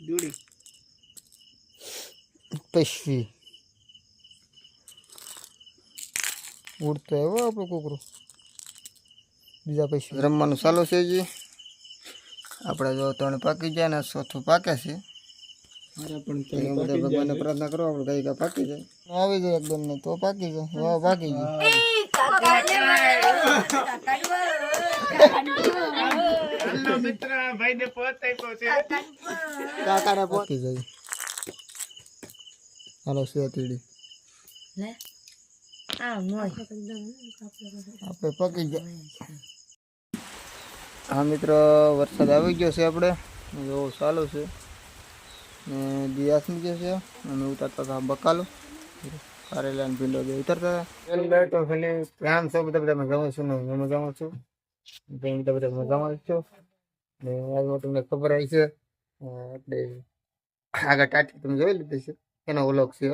દૂડી પૈસી ઉડતો આવ્યો આપણો કોકરો બીજા પૈસા રમવાનું ચાલુ છે જી આપણે જો ત્રણ પાકી જાય ને ચોથું પાકે છે મારા બધા ભગવાનને પ્રાર્થના કરો આપણે કઈ કઈ પાકી જાય આવી જાય એકદમ ને તો પાકી જાય વાહ પાકી જાય મિત્ર ભાઈ ને પોત છે. કાકાને પાકી જાય. હાલો શેતીડી આપણે પકી જાય હા મિત્રો વરસાદ આવી ગયો છે આપણે. એવો ચાલુ છે. ને દિયાસ નીકળે છે. અમે ઉતારતા હતા બકાલો. કારેલા ને ભીંડો બે ઉતરતા હતા. તો ખાલી પ્રાણ છો બધા બધા મજામાં છું ને મજામાં છું. બધા બધા મજામાં છો? ને આજમાં તમને ખબર આવી છે આપણે આગળ ટાટી તમે જોઈ લીધી છે, એનો ઓલોક છે.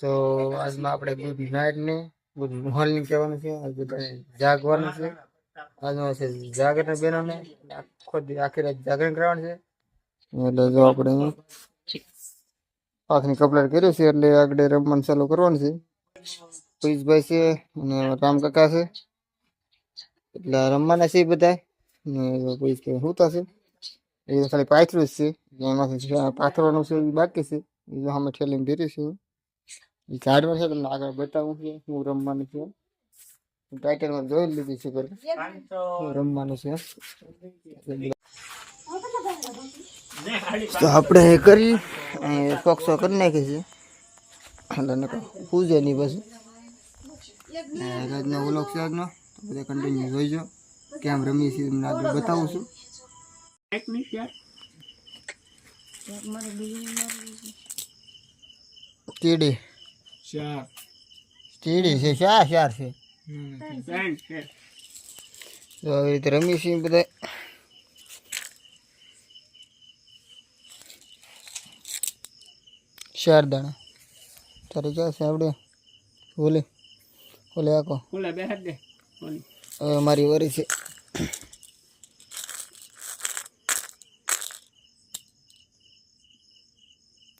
તો આજમાં આપણે ગુડ નાઇટ ને ગુડ મોર્નિંગ કહેવાનું છે આજ બધા જાગવાનું છે. આજમાં છે જાગરણ બહેનોને આખો આખી રાત જાગરણ કરવાનું છે. એટલે જો આપણે પાકની કપડાં કર્યું છે, એટલે આગળ રમવાનું ચાલુ કરવાનું છે. પીસભાઈ છે અને રામકાકા છે. એટલે રમવાના છે બધા પીસ કે શું થશે એ તો ખાલી પાથરું જ છે એમાંથી પાથરવાનું છે એ બાકી છે એ જો અમે ઠેલીને ભેરી છે એ કાઢવાનું છે તમને આગળ બતાવું છે હું રમવાનું છે ટાઇટલમાં જોઈ લીધી છે પેલા શું રમવાનું છે તો આપણે એ કરી અને ફોક્સો કરી નાખી છે એટલે નકર પૂજે નહીં પછી રાજનો વ્લોગ છે આજનો તો બધા કન્ટિન્યુ જોઈજો કેમ રમી છે તમને આગળ બતાવું છું એક મિનિટ યાર ચીડી ચાર ચીડી છે શા શાર છે ત્રણ છે તો આવી રીતે રમી છે બધા ચાર દાણા તારે ક્યાં છે આપણે ઓલે ઓલે આખો ખુલ્લા બેહાડ દે ઓલી. હવે મારી વરી છે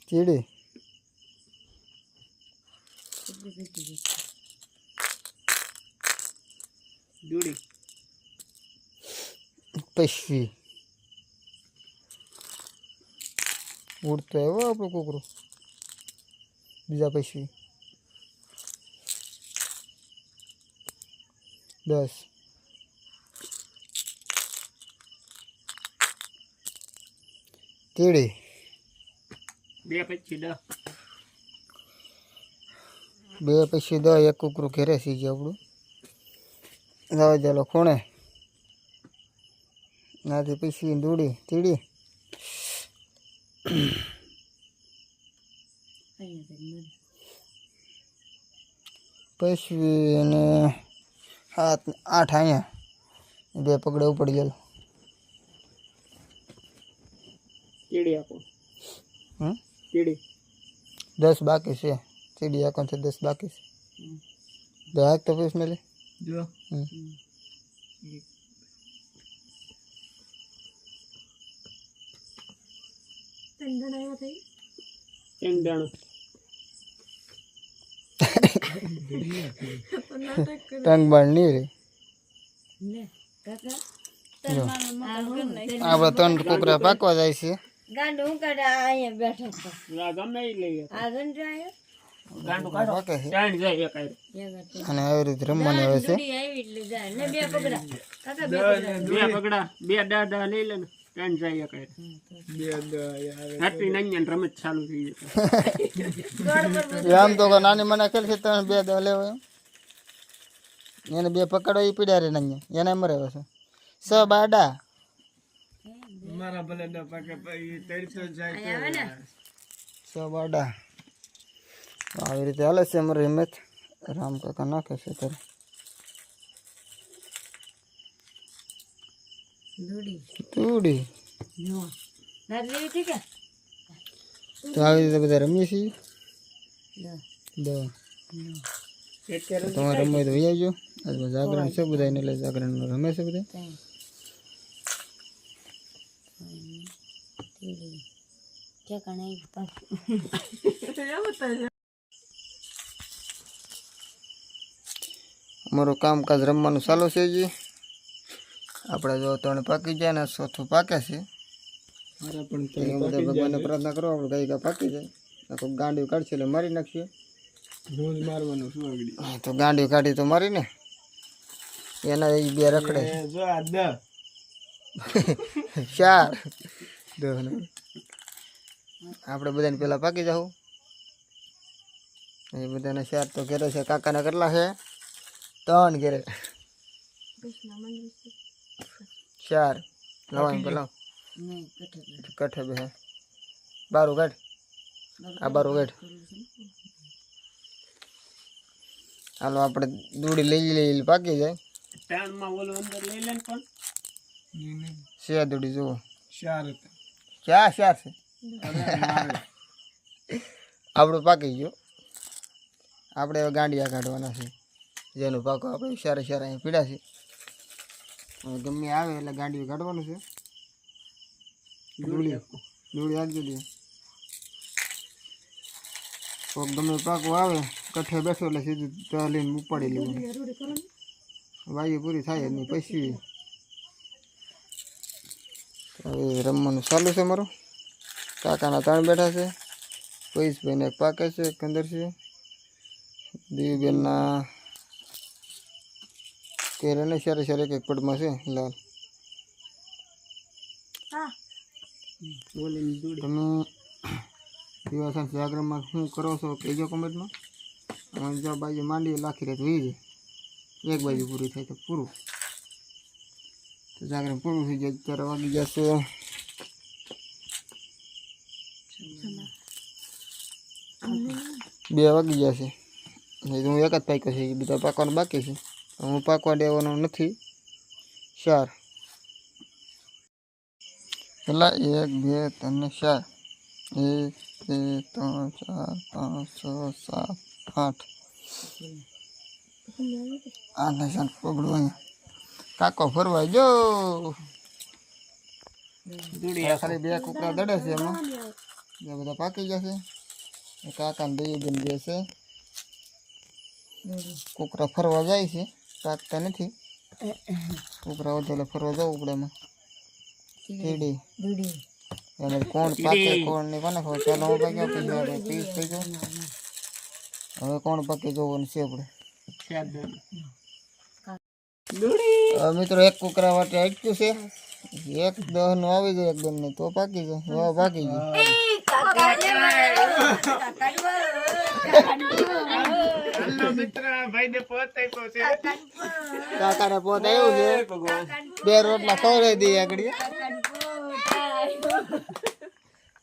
ચીડી દૂડી પૈસી ઉડતો આવ્યો આપણો કૂકરો બીજા પૈસી દસ તીડી બે પછી દસ બે પછી દસ એક કૂકરું ઘેરે સી ગયું આપણું. હવે ચાલો ખૂણે. નાથી પછી દૂડી તીડી. પછી અને આઠ અહીંયા. બે પગડે ઉપડી ગયેલો. કીડી આપો હમ? કીડી દસ બાકી છે. કીડી આપો છે દસ બાકી છે. દસ તો પછી મેલે. જો. ટંગ બાળ નહીં રે. આપણે ત્રણ કુકરા પાકવા જાય છે. ગાંડું હું કાઢે? અહીંયા બેઠો છો. ના ગમે એ લઈએ આ ગાંડું કાઢો. જાય એક આયરો. અને આવી રીતે રમવાની આવે છે. આવી એટલે જાય. ને બે પગડા. કાકા બે બે પગડા. બે દાદા લઈ લે ને ત્રણ જાય એક આયરો. રાત્રિ નાની રમત ચાલુ થઈ જશે આમ તો નાની મને ખેલ છે ત્રણ બે દા લેવા. એને બે પકડો એ પીડ્યા રે નાની એને મરે છે. સ બાડા. મારા ભલે ન પાકે ત્રણસો જાય આવે ને? સ આવી રીતે હાલે છે અમારી હિંમત રામ કાકા નાખે છે ત્યારે તૂડી તો આવી રીતે બધા રમીએ છીએ. તમારે રમવું હોય તો આવજો આજમાં જાગરણ છે બધા એને એટલે જાગરણમાં રમે છે બધા ત્રણ ત્રણ, તીડી, ઠેકાણે આવી અમારું કામકાજ રમવાનું ચાલુ છે જી. આપણે જો ત્રણ પાકી જાય ને ચોથું પાકે છે. ભગવાનને પ્રાર્થના કરો આપણે ગાય ગા પાકી જાય. આખું ગાંડી કાઢશે એટલે મારી નાખીએ હા, તો ગાંડી કાઢી તો મારી ને. એના એ બે રખડે. જો આ દ ચાર. આપણે બધાને પેલા પાકી જાવ એ બધાને ચાર તો ઘેરે છે કાકાના કેટલા છે. ત્રણ ઘેરે. ચાર. લવાય પેલા નહીં કઠે કઠે બે બારું કાઢ. આ બારું કાઢ. હાલો આપણે દૂડી લઈ લઈ પાકી જાય. ટાણમાં ઓલું અંદર લઈ લે ને પણ. છે દૂડી જુઓ. ચાર ક્યાં ચાર છે. આપણું પાકી ગયું. આપણે હવે ગાંડિયા કાઢવાના છે. જેનું પાકો આપણે સારા સારા અહીં પીડા છે. હવે ગમે આવે એટલે ગાંડિયું કાઢવાનું છે. દૂડી દૂડી આપજો દે કોક ગમે પાકો આવે કઠે બેઠો એટલે સીધું ત્યાં લઈને ઉપાડી લેવું વાયુ પૂરી થાય નહીં પછી. હવે રમવાનું ચાલુ છે મારું. કાકાના ત્રણ બેઠા છે પૈસભાઈને એક પાકે છે એક અંદર છે દેવીબેનના કેરે ને સારે સારે એક એક પડમાં છે લાલ ઓલી દૂડી તમે દિવસ જાગરણમાં શું કરો છો કહેજો કમેન્ટમાં અને જો બાજુ માંડી લાખી રહે તો વી જાય એક બાજુ પૂરી થાય તો પૂરું તો જાગરણ પૂરું થઈ જાય ત્યારે વાગી જશે બે વાગી જશે. નહીં તો હું એક જ પાક્યો છે બીજા પાકવાનું બાકી છે. હું પાકવા દેવાનો નથી. ચાર. પેલા એક બે ત્રણ ચાર. એક બે ત્રણ ચાર પાંચ છ સાત આઠ. આઠ ને સાત પકડું અહીંયા. કાકો ફરવા જો. ખાલી બે કુકડા દડે છે એમાં. બધા પાકી જશે એ કાકાને દઈએ બેન જે છે કુકરા ફરવા જાય છે પાકતા નથી. કુકરા વધારે ફરવા જવું પડે એમાં કીડી એને કોણ પાકે કોણ નહીં કોને ખબર? ચાલો હું પાક્યો પછી આપણે પીસ થઈ ગયો. હવે કોણ પાકે જોવાનું છે આપણે? મિત્રો એક કુકરા માટે અટક્યું છે. એક દહનું આવી જાય એકદમ ને તો પાકી જાય. હવે પાકી ગયું. ભાઈ ને પોતે આવ્યું છે. બે રોટલા ખવડાવી દઈએ આગળ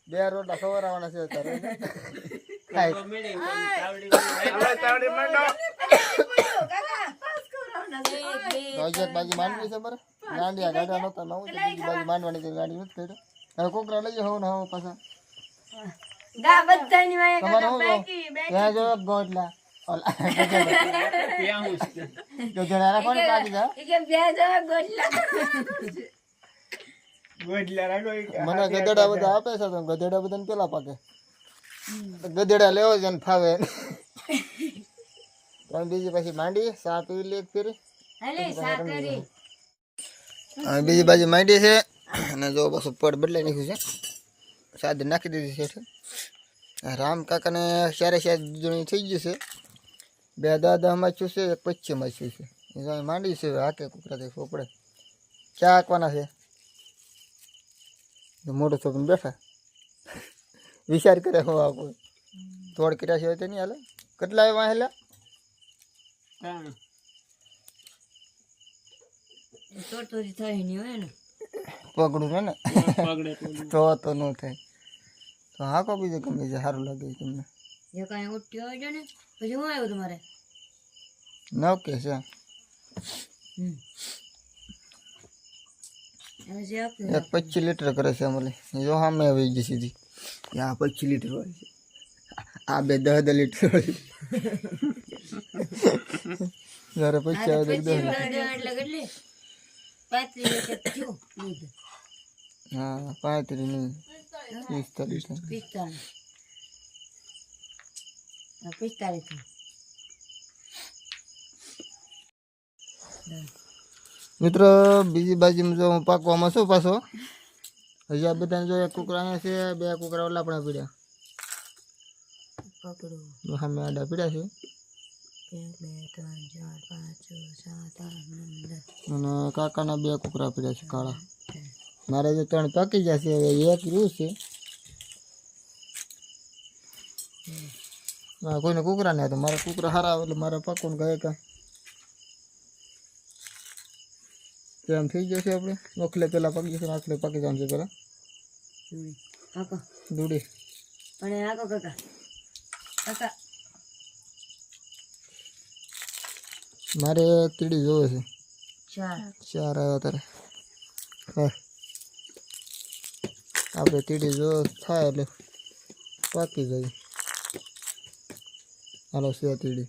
બે રોટલા ખવડાવવાના છે એક બાજુ માંડવી છે બરાબર ગાંડિયા ગાડા નહોતા, નવું બીજી બાજુ માનવાની ગાડી નથી કર્યો હવે કોકરા લઈ જાવ ને હવે પાછા. તમારે શું કહો? ત્યાં જો ગોટલા ઓલા ત્યાં હું છે ગધેડા રાખો ને પાકી જા ગોડલા રાખો ઈ કે મને ગધેડા બધા આપે છે તો ગધેડા બધાને પેલા પાકે ગધેડા લેવો છે ને ફાવે ત્રણ બીજી પછી માંડી સા પી લે એક ફેરી હવે બીજી બાજુ માંડી છે અને જો પાછું પડ બદલાઈ નાખ્યું છે સાદ નાખી દીધી છે એટલે. આ રામ કાકાને ચારે ચાર જણી થઈ ગયું છે બે દાદા માચ્યું છે એક પચ્ચી માચ્યું છે એ જો અહીં માંડી છે હવે હાકે કુકરા દેખવો પડે ક્યાં હાંકવાના છે તો મોટું છોકરું બેઠા વિચાર કરે હું આપું થોડ કર્યા છે તો નહીં હાલે કેટલા આવ્યા હેલા ત્રણ તોડી થઈ નહીં હોય ને પકડું છે ને પગડે તો તો તો ન થાય તો હાકો બીજું ગમે છે સારું લાગે છે તમને જે કાંઈ ઉઠ્યો હોય છે ને પછી હું આવ્યું તમારે નવ કે છે હમ હવે જે આપ્યું એક પચીસ લીટર કરે છે અમારે જો સામે આવી ગઈ સીધી આ પચીસ લીટર વાળી છે આ બે દસ દસ લીટર વાળી જ્યારે પચીસ આવે તો દસ એટલે કેટલી પાંત્રીસ લીટર થયું દૂધ હા પાંત્રીસ નહીં પિસ્તાલીસ પિસ્તાલીસ આ પિસ્તાલીસ થયું. મિત્રો બીજી બાજુમાં જો હું પાકવામાં શું પાછો હજી આ બધાને જો એક કુકરા અહીંયા છે બે કુકરા ઓલા પણ પીડ્યા પકડો સામે આડા પીડ્યા છે એક બે ત્રણ ચાર પાંચ છ સાત આઠ નવ દસ અને કાકાના બે કુકરા પીડ્યા છે કાળા મારે તો ત્રણ પાકી જશે હવે એક રહ્યું છે. કોઈને કુકરા નહીં તો મારે કુકરા સારા એટલે મારે પાકું ગયા કાં. તેમ થઈ જશે આપણે ઓખલે પહેલાં પાકી જશે આખલે પાકી જવાનું કાકા. દૂડી. અને આકો કાકા. કાકા. મારે તીડી જોવે છે. ચાર. ચાર આવ્યા તારે. હા આપણે તીડી જો થાય એટલે પાકી જાય. હાલો છે તીડી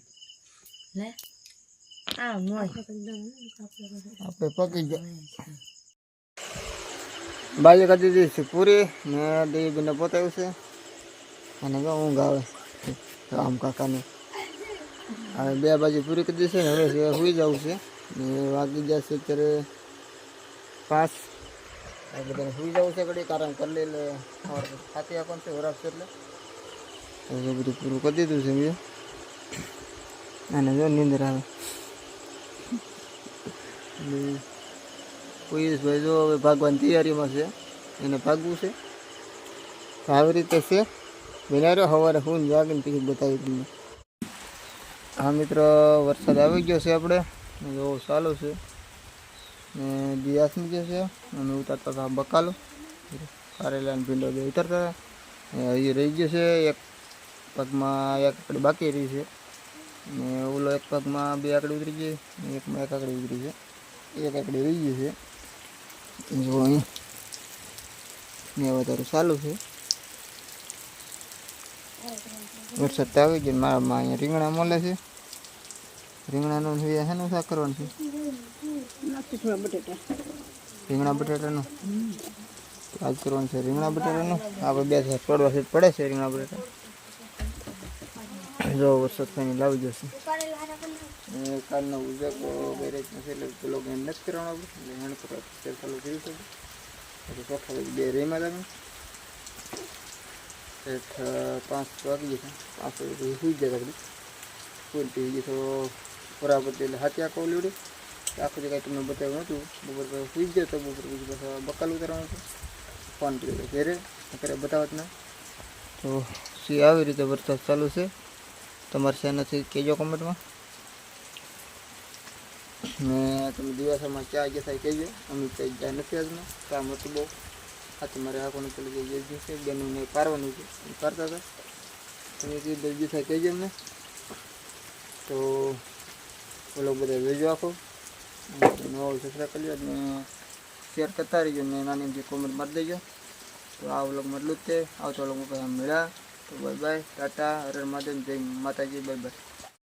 આપણે પાકી ગયા. બાજુ કરી દીધી છે પૂરી ને દેવીને પોતાવ્યું છે. અને જો ઊંઘ આવે. રામ કાકાને. હવે બે બાજુ પૂરી કરી દીધી છે ને હવે સિવાય સુઈ જવું છે. ને વાગી જશે અત્યારે પાંચ આ બધાને સુઈ જવું છે ઘડી કારણ કરી લે એટલે સવારે ખાતી છે વરાપ એટલે? તો બધું પૂરું કરી દીધું છે બીજું અને જો નીંદર આવે. પિયુષભાઈ જો હવે ભાગવાની તૈયારીમાં છે એને ભાગવું છે. આવી રીતે છે. વિનારો સવારે હું જાગીને પછી બતાવી તમને હા મિત્રો વરસાદ આવી ગયો છે આપણે. જો ચાલુ છે. ને દિયાસની જે છે અમે ઉતારતા હતા બકાલો. કારેલા અને ભીંડો બે ઉતારતા હતા. હજી રહી ગયો છે એક પગમાં એક આકડી બાકી રહી છે. ને ઓલો એક પગમાં બે આકડી ઉતરી ગઈ એકમાં એક આકડી ઉતરી છે. એક આકડી રહી ગઈ છે. જો અહીં. ને વધારે ચાલુ છે. વરસાદ આવી ગયો મારા મારામાં અહીંયા રીંગણા મળે છે. રીંગણાનો શાક કરવાનું છે? રીંગણા બટાટાનું? આજ કરવાનું છે. રીંગણા બટાટાનું? આપણે બે છે પડવા છે. પડે છે રીંગણા બટાટા? જો વરસાદ થઈને લાવી જશે. અને કાલનો ઉજાકો બેરેજનો છે એટલે પેલો કંઈ નથી કરવાનો આપણે. એટલે હેન્ડ કરવા તે ચાલુ કરી શકે એટલે ચોખ્ખા પછી બે રેમાં તમે ઠેઠ પાંચ વાગી જશે પાંચ વાગે પછી સુઈ જાય આપણે. ફૂલ પી ગઈ તો બરાબર એટલે હાથી આખો લીવડી આખું જે કાંઈ તમને બતાવ્યું નહોતું બપોર પછી સુઈ જાય તો બપોર પછી પાછા બકાલ ઉતારવાનું હતું. ફોન કર્યો ઘેરે, અત્યારે બતાવત ના તો સી આવી રીતે વરસાદ ચાલુ છે, તમારે શેનાથી કહેજો કોમેન્ટમાં. ને તમે દિવસમાં ચા જે થાય કહેજો અમે કંઈ જ્યાં નથી આજમાં કામ હતું બહુ હાથી તમારે આખોને પેલું જે યોગ્ય છે, બેનને પારવાનું છે પારતા હતા. તમે કીધું જે થાય કહેજો અમને. તો ઓલો બધા જોજો આખો. નવો સબસ્ક્રાઈબ કરજો અને શેર કરતા રહીજો ને નાની જે કોમેન્ટ મારી દેજો તો આ વ્લોગમાં એટલું જ તે આવતો વ્લોગમાં પછી મળ્યા તો બાય બાય ટાટા હરણ મહાદેવ જય માતાજી બાય બાય